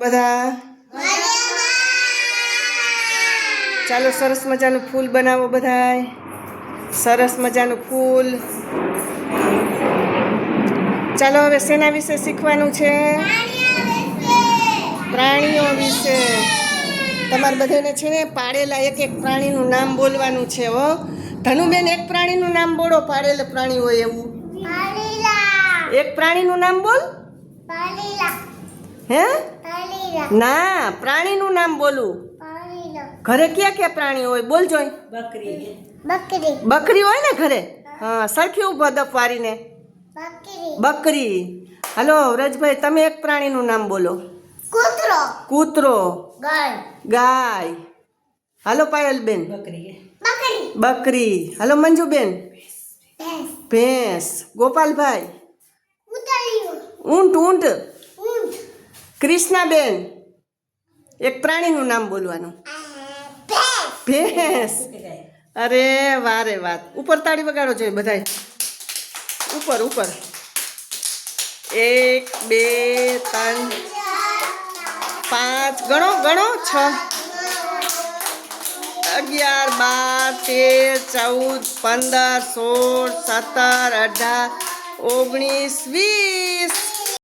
બધા? ચાલો સરસ મજાનું ફૂલ બનાવો બધાય. સરસ મજાનું ફૂલ. ચાલો હવે શેના વિશે શીખવાનું છે. પ્રાણીઓ વિશે. તમારે બધાને છે ને પાડેલા એક એક પ્રાણીનું નામ બોલવાનું છે હો. ધનુબેન એક પ્રાણીનું નામ બોલો. પાડેલા પ્રાણી હોય એવું એક પ્રાણીનું નામ બોલ. હે? ના પ્રાણીનું નામ બોલું. ઘરે ક્યાં ક્યાં પ્રાણી હોય? બોલ જોઈ. બકરી. બકરી. હોય ને ઘરે? હા સરખી ઊભો વારીને. બકરી. બકરી. હલો વ્રજભાઈ તમે એક પ્રાણીનું નામ બોલો. કૂતરો. કૂતરો. ગાય. ગાય. હાલો પાયલબેન. બકરી. બકરી. બકરી. હાલો મંજુબેન. ભેંસ. ભેંસ. ગોપાલભાઈ. ઊંટ ઊંટ. ક્રિષ્નાબેન એક પ્રાણીનું નામ બોલવાનું. ભેંસ. અરે, વારે વાત. ઉપર તાળી વગાડો જોઈએ બધાય. ઉપર ઉપર. એક, બે, ત્રણ, પાંચ. ગણો ગણો? છ. અગિયાર, બાર, તેર, ચૌદ, પંદર, સોળ, સત્તર, અઢાર, ઓગણીસ, વીસ.